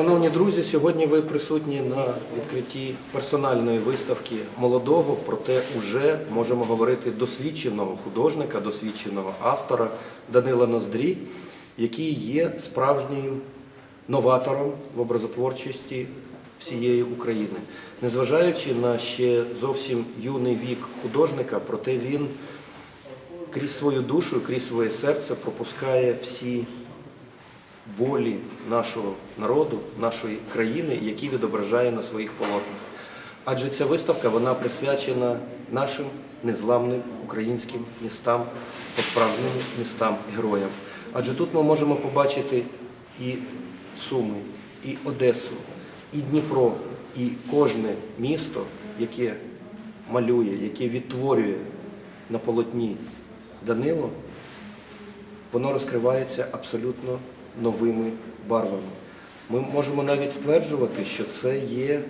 Шановні друзі, сьогодні ви присутні на відкритті персональної виставки молодого, проте уже можемо говорити досвідченого художника, досвідченого автора Данила Ноздрі, який є справжнім новатором в образотворчості всієї України. Незважаючи на ще зовсім юний вік художника, проте він крізь свою душу, крізь своє серце пропускає всі болі нашого народу, нашої країни, які відображає на своїх полотнах. Адже ця виставка вона присвячена нашим незламним українським містам, по-справжнім містам героям. Адже тут ми можемо побачити і Суми, і Одесу, і Дніпро, і кожне місто, яке малює, яке відтворює на полотні Данило, воно розкривається абсолютно новими барвами. Ми можемо навіть стверджувати, що це є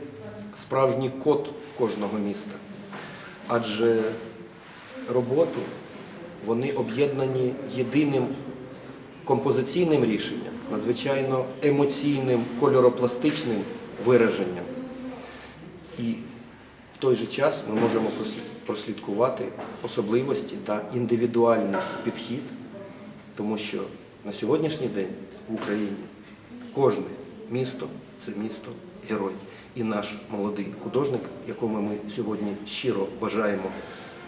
справжній код кожного міста. Адже роботи вони об'єднані єдиним композиційним рішенням, надзвичайно емоційним, кольоропластичним вираженням. І в той же час ми можемо прослідкувати особливості та індивідуальний підхід, тому що на сьогоднішній день в Україні кожне місто це місто герой. І наш молодий художник, якому ми сьогодні щиро бажаємо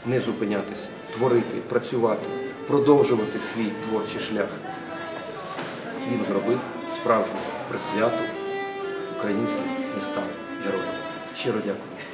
не зупинятися, творити, працювати, продовжувати свій творчий шлях, він зробив справжню присвяту українським містам героям. Щиро дякую.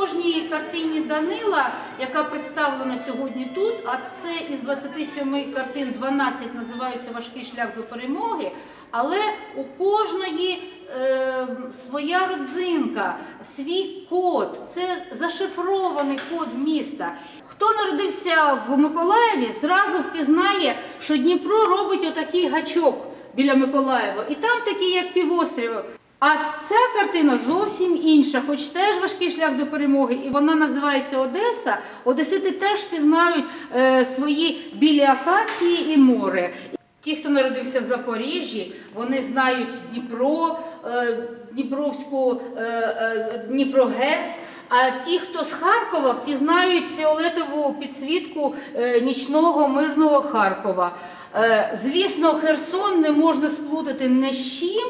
Кожній картині Данила, яка представлена сьогодні тут, а це із 27 картин 12 називаються Важкий шлях до перемоги. Але у кожної е, своя родзинка, свій код, це зашифрований код міста. Хто народився в Миколаєві, зразу впізнає, що Дніпро робить отакий гачок біля Миколаєва, і там такі, як півострів. А ця картина зовсім інша, хоч теж важкий шлях до перемоги, і вона називається Одеса. Одесити теж пізнають е, свої білі акації і море. Ті, хто народився в Запоріжжі, вони знають Дніпро, е, Дніпровську е, е, Дніпрогес. А ті, хто з Харкова, впізнають фіолетову підсвітку е, нічного мирного Харкова. Е, Звісно, Херсон не можна сплутати ні з чим.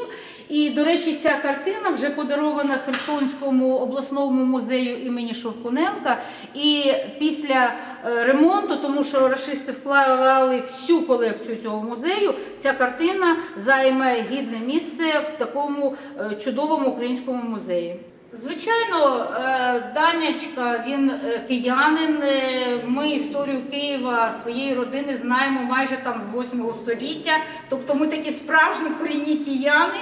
І, до речі, ця картина вже подарована Херсонському обласному музею імені Шовкуненка. І після е, ремонту, тому що рашисти вклали всю колекцію цього музею, ця картина займе гідне місце в такому е, чудовому українському музеї. Звичайно, е, Данячка, він киянин. Ми історію Києва своєї родини знаємо майже там з 8 століття. Тобто ми такі справжні корінні кияни.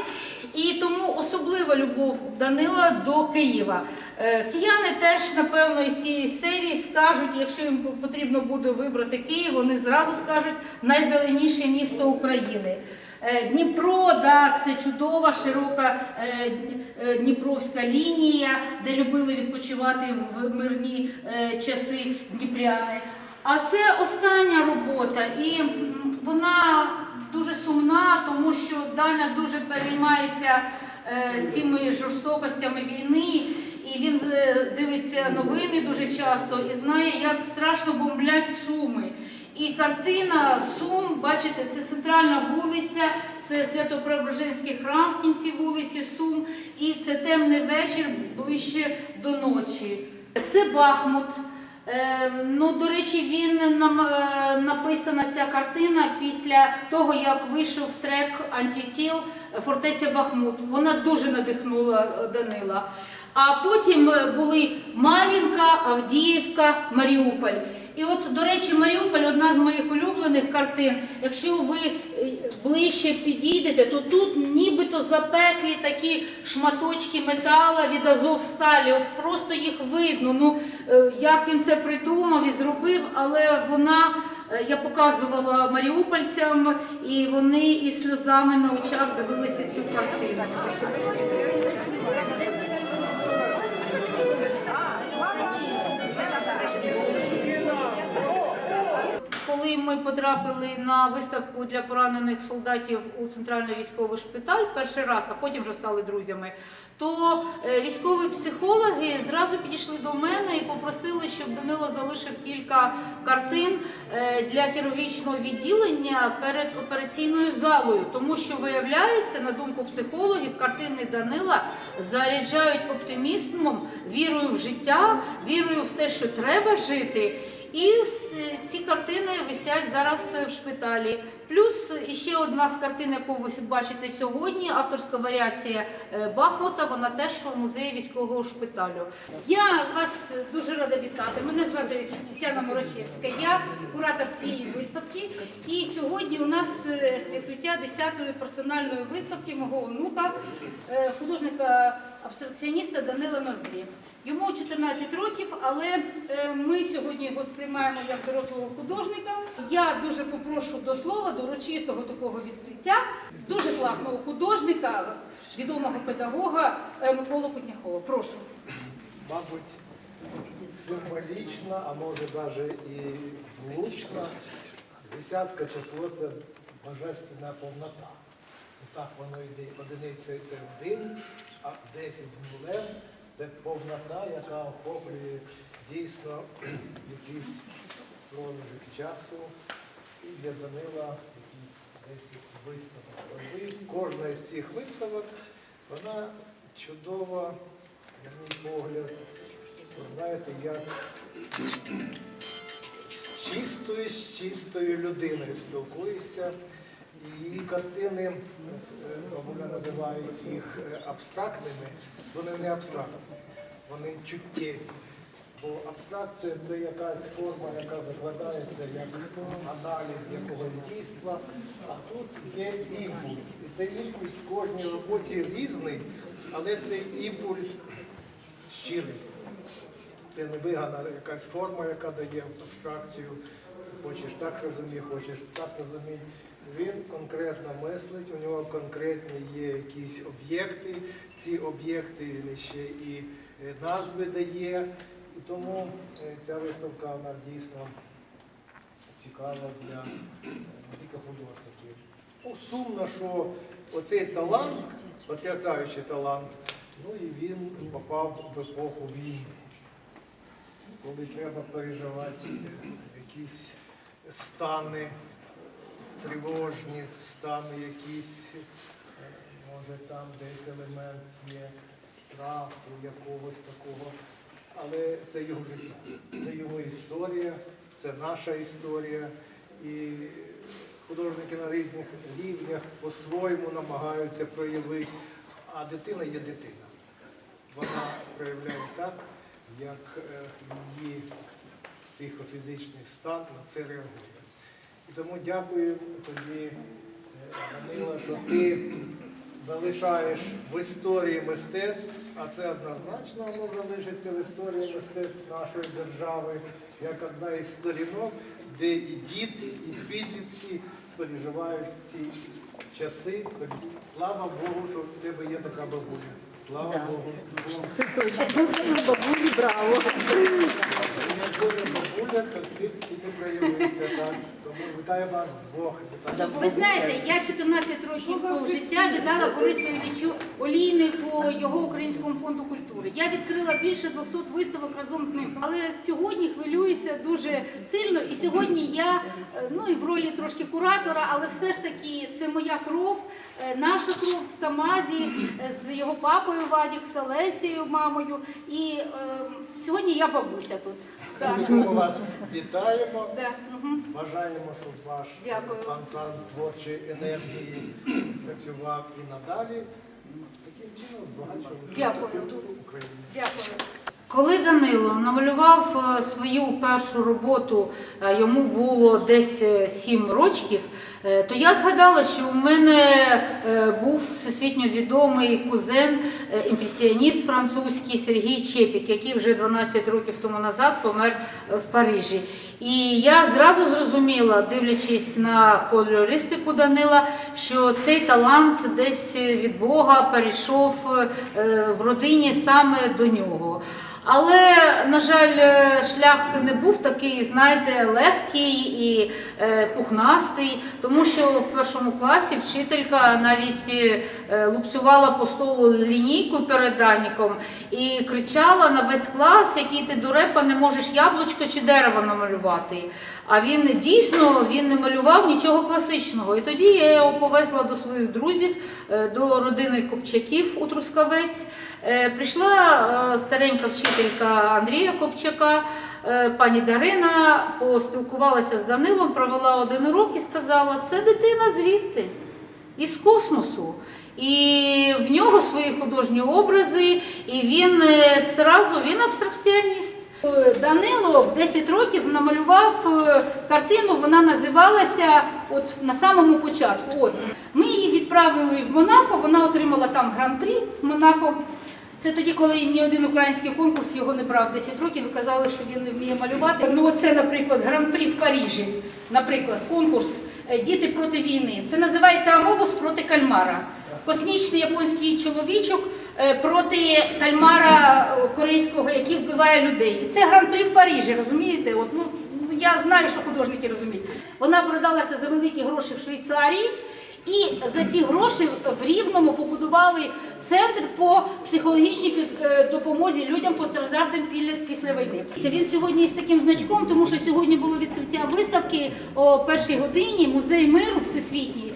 І тому особлива любов Данила до Києва. Е, Кияни теж, напевно, із цієї серії скажуть, якщо їм потрібно буде вибрати Київ, вони зразу скажуть найзеленіше місто України. Е, Дніпро, да, це чудова, широка е, Дніпровська лінія, де любили відпочивати в мирні часи дніпряни. А це остання робота, і вона дуже сумна, тому що Даня дуже переймається е, цими жорстокостями війни. І він е, дивиться новини дуже часто і знає, як страшно бомблять суми. І картина Сум, бачите, це центральна вулиця, це Свято-Преображенський храм в кінці вулиці Сум, і це темний вечір ближче до ночі. Це Бахмут. Е, ну, до речі, він нам е, написана ця картина після того, як вийшов трек Антітіл Фортеця Бахмут. Вона дуже надихнула е, Данила. А потім е, були Мар'їнка, Авдіївка, Маріуполь. І от, до речі, Маріуполь одна з моїх улюблених картин. Якщо ви е, ближче підійдете, то тут нібито запеклі такі шматочки метала від Азовсталі. От просто їх видно. Ну е, як він це придумав і зробив, але вона. е, Я показувала маріупольцям, і вони із сльозами на очах дивилися цю картину. Коли ми потрапили на виставку для поранених солдатів у центральний військовий шпиталь перший раз, а потім вже стали друзями, то е, військові психологи зразу підійшли до мене і попросили, щоб Данило залишив кілька картин е, для хірургічного відділення перед операційною залою, тому що виявляється, на думку психологів, картини Данила заряджають оптимізмом, вірою в життя, вірою в те, що треба жити. І ці картини висять зараз в шпиталі. Плюс ще одна з картин, яку ви бачите сьогодні, авторська варіація е, Бахмута, вона теж у музеї військового шпиталю. Я вас дуже рада вітати. Мене звати Тетяна Морошевська. Я куратор цієї виставки. І сьогодні у нас е, відкриття 10-ї персональної виставки мого онука, е, художника абстракціоніста Данила Ноздрі. Йому 14 років, але е, ми сьогодні його сприймаємо як дорослого художника. Я дуже попрошу до слова, до урочистого такого відкриття дуже класного художника, відомого педагога е, Миколу Кутняхова. Прошу. мабуть, символічна, а може навіть і влучна. Десятка число це божественна повнота. Так воно йде. Одиниця це один, а 10 з нулем це повнота, яка охоплює дійсно якийсь проміжок часу. І для Данила такі 10 виставок зробив. Кожна з цих виставок, вона чудова, на мій погляд, ви знаєте, як з чистою, з чистою людиною спілкуюся. Її картини, е, бабуля називають їх е, абстрактними, вони не абстрактні, вони чуттєві. Бо абстракція це якась форма, яка закладається як аналіз якогось дійства, а тут є імпульс. І цей імпульс в кожній роботі різний, але цей імпульс щирий. Це не вигана якась форма, яка дає абстракцію. Хочеш так розуміти, хочеш так розуміти. Він конкретно мислить, у нього конкретні є якісь об'єкти. Ці об'єкти він ще і е, назви дає. І тому е, ця виставка вона дійсно цікава для е, тільки художників. Ну, сумно, що оцей талант, потрясаючий талант, ну і він попав в епоху війни коли треба переживати е, якісь стани тривожні, стани якісь, е, може там десь елемент є страху, якогось такого. Але це його життя, це його історія, це наша історія. І художники на різних рівнях по-своєму намагаються проявити, а дитина є дитина. Вона проявляє так, як е, її психофізичний стан на це реагує. І тому дякую тобі, е, Данила, що ти залишаєш в історії мистецтв, а це однозначно воно залишиться в історії мистецтв нашої держави, як одна із сторінок, де і діти, і підлітки переживають ці часи. Слава Богу, що в тебе є така бабуля. Слава Богу. Бабулі, браво. Якщо не бабуля, проявився так. Тому вітаю вас двох. Ви знаєте, я 14 років свого життя віддала Борису Іллічу олійнику його українському фонду культури. Я відкрила більше 200 виставок разом з ним. Але сьогодні хвилююся дуже сильно. І сьогодні я е, ну і в ролі трошки куратора, але все ж таки це моя кров, е, наша кров з Тамазі, е, з його папою Вадік, з Олесією, мамою. І е, сьогодні я бабуся тут. Ми вас вітаємо. Да. мгм. Бажаємо, щоб ваш Дякую. фонтан творчої енергії працював і надалі. Таким чином збагачував Дякую. культуру України. Дякую. Коли Данило намалював е, свою першу роботу, е, йому було десь е, сім рочків, е, то я згадала, що у мене е, був всесвітньо відомий кузен, е, імпресіоніст французький Сергій Чепік, який вже 12 років тому назад помер е, в Парижі. І я зразу зрозуміла, дивлячись на кольористику Данила, що цей талант десь від Бога перейшов е, в родині саме до нього. Але, на жаль, е, шлях не був такий, знаєте, легкий і е, пухнастий, тому що в першому класі вчителька навіть е, лупцювала по столу лінійку перед Даніком і кричала на весь клас, який ти дурепа не можеш яблучко чи дерево намалювати. А він дійсно він не малював нічого класичного. І тоді я його повезла до своїх друзів, е, до родини Копчаків у Трускавець. Е, Прийшла е, старенька вчителька Андрія Копчака, пані Дарина, поспілкувалася з Данилом, провела один урок і сказала, це дитина звідти, із космосу. І в нього свої художні образи, і він зразу він абстракціоніст. Е, Данило в 10 років намалював е, картину, вона називалася от на самому початку. От. Ми її відправили в Монако, вона отримала там гран-прі в Монако. Це тоді, коли ні один український конкурс його не брав 10 років казали, що він не вміє малювати. Ну, це, наприклад, гран-прі в Парижі, наприклад, конкурс е, Діти проти війни. Це називається Амобус проти кальмара. Космічний японський чоловічок проти кальмара е, корейського, який вбиває людей. І це гран-прі в Парижі, розумієте? От, ну, я знаю, що художники розуміють. Вона продалася за великі гроші в Швейцарії. І за ці гроші в Рівному побудували центр по психологічній е, допомозі людям постраждалим після війни. Це він сьогодні із таким значком, тому що сьогодні було відкриття виставки о першій годині. Музей миру всесвітній е,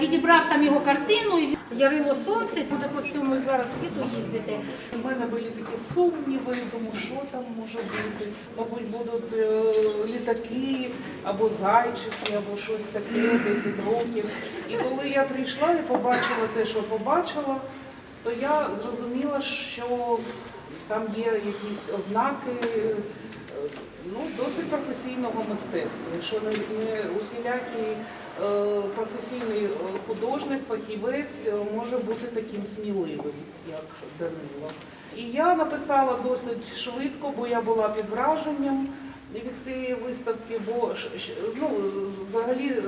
відібрав там його картину. І Ярило сонце буде по всьому зараз світу їздити. У мене були такі сумніви, думаю, що там може бути. Мабуть, будуть е, літаки або зайчики, або щось таке, 10 років. І коли я прийшла і побачила те, що побачила, то я зрозуміла, що там є якісь ознаки е, ну, досить професійного мистецтва. Якщо не, усілякий е, професійний е, художник, фахівець е, може бути таким сміливим, як Данило. І я написала досить швидко, бо я була під враженням від цієї виставки, бо ну, взагалі. е,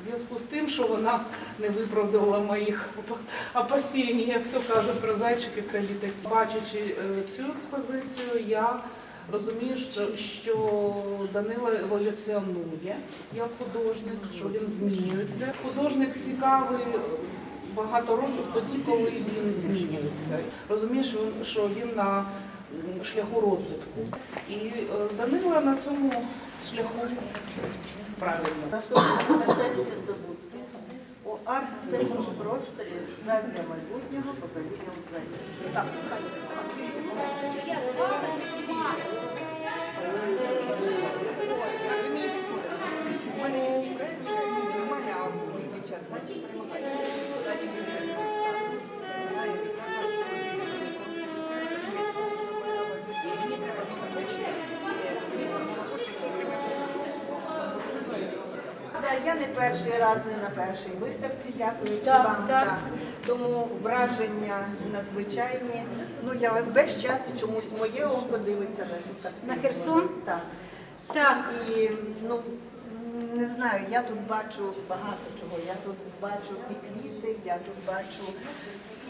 в зв'язку з тим, що вона не виправдала моїх оп- опасінь, як то кажуть про зайчиків та літаків. Бачачи цю експозицію, я розумію, що, Данила еволюціонує як художник, що він змінюється. Художник цікавий багато років тоді, коли він змінюється. Розумієш, що він на шляху розвитку. І е, Данила на цьому шляху правильно. Мистецькі здобутки у арт-мистецькому просторі задля майбутнього покоління України. Я з вами всіма. У мене є проєкт, нормальний автор, дівчат, зайчик перемагає. Зайчик не Називає Я не перший раз, не на першій виставці, дякуючи Так, вам. так. так. Тому враження надзвичайні. Ну я весь час чомусь моє око дивиться на цю картину. На Херсон? Так. Так. І ну не знаю, я тут бачу багато чого. Я тут бачу і квіти, я тут бачу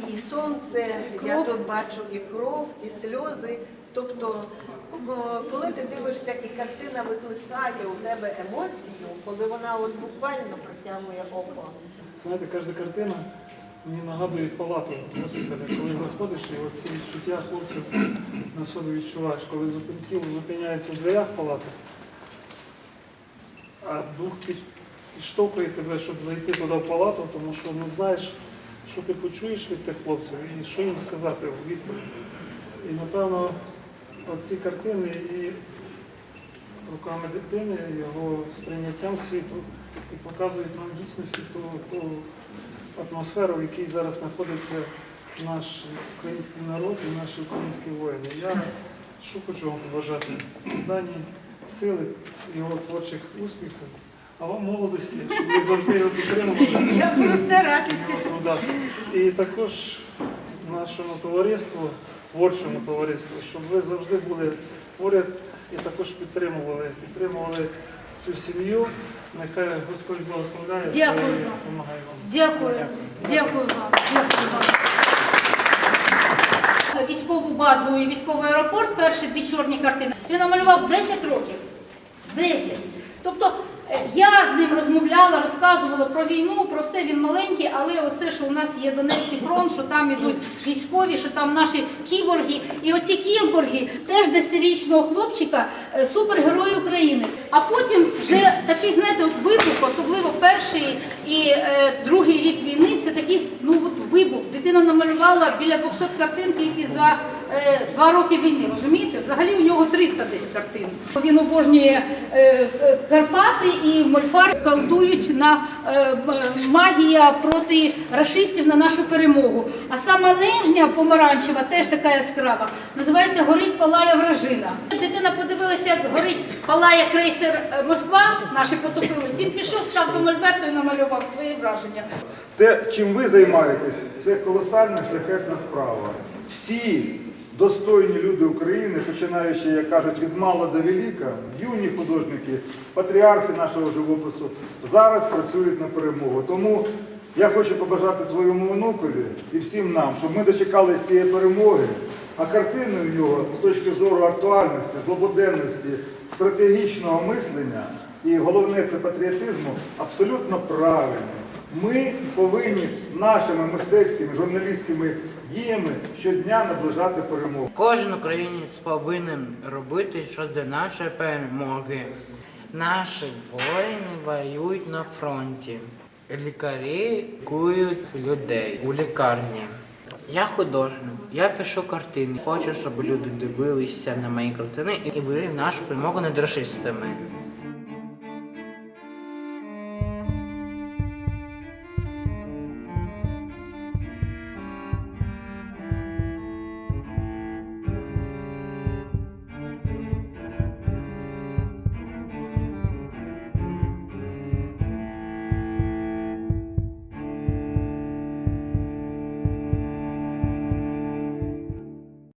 і сонце, я тут бачу і кров, і сльози. Тобто, коли ти дивишся і картина викликає у тебе емоцію, коли вона от буквально притягує око. Знаєте, кожна картина мені нагадує палату госпіталя, коли заходиш і оці відчуття хлопців на собі відчуваєш, коли зупин- тіло зупиняється в дверях палати, а дух підштовхує тебе, щоб зайти туди в палату, тому що не знаєш, що ти почуєш від тих хлопців і що їм сказати у відповідь. І напевно оці картини і руками дитини, його сприйняттям світу і показують нам дійсності ту, ту атмосферу, в якій зараз знаходиться наш український народ і наші українські воїни. Я що хочу вам побажати? Дані сили, його творчих успіхів, а вам молодості, щоб ви завжди його підтримували. Я буду старатися. Ну. І також нашому товариству, творчому товариству, щоб ви завжди були поряд і також підтримували, підтримували цю сім'ю. Нехай Господь благословляє Дякую і допомагає вам. Дякую, дякую вам, дякую вам. Військову базу і військовий аеропорт, перші дві чорні картини, він намалював 10 років. 10. Тобто я з ним розмовляла, розказувала про війну, про все він маленький, але оце, що у нас є Донецький фронт, що там ідуть військові, що там наші кіборги. І оці кіборги теж десятирічного хлопчика, е, супергерой України. А потім вже такий, знаєте, от вибух, особливо перший і е, другий рік війни, це такий ну, от вибух. Дитина намалювала біля 200 картин тільки за е, два роки війни. Розумієте? Взагалі у нього 300 десь картин. Він обожнює е, е, Карпати і Мольфар колдують на е, магія проти рашистів на нашу перемогу. А сама нижня помаранчева, теж така яскрава, називається Горить палає вражина. Дитина подивилася, як горить палає крейсер е, Москва, наші потопили. Він пішов, став до Мольберту і намалював свої враження. Те, чим ви займаєтесь, це колосальна шляхетна справа. Всі достойні люди України, починаючи, як кажуть, від мала до велика, юні художники, патріархи нашого живопису, зараз працюють на перемогу. Тому я хочу побажати твоєму онукові і всім нам, щоб ми дочекалися цієї перемоги, а картини у нього з точки зору актуальності, злободенності, стратегічного мислення і головне це патріотизму абсолютно правильні. Ми повинні нашими мистецькими журналістськими діями щодня наближати перемогу. Кожен українець повинен робити для нашої перемоги. Наші воїни воюють на фронті. Лікарі лікують людей у лікарні. Я художник, я пишу картини. Хочу, щоб люди дивилися на мої картини і вірили нашу перемогу над расистами.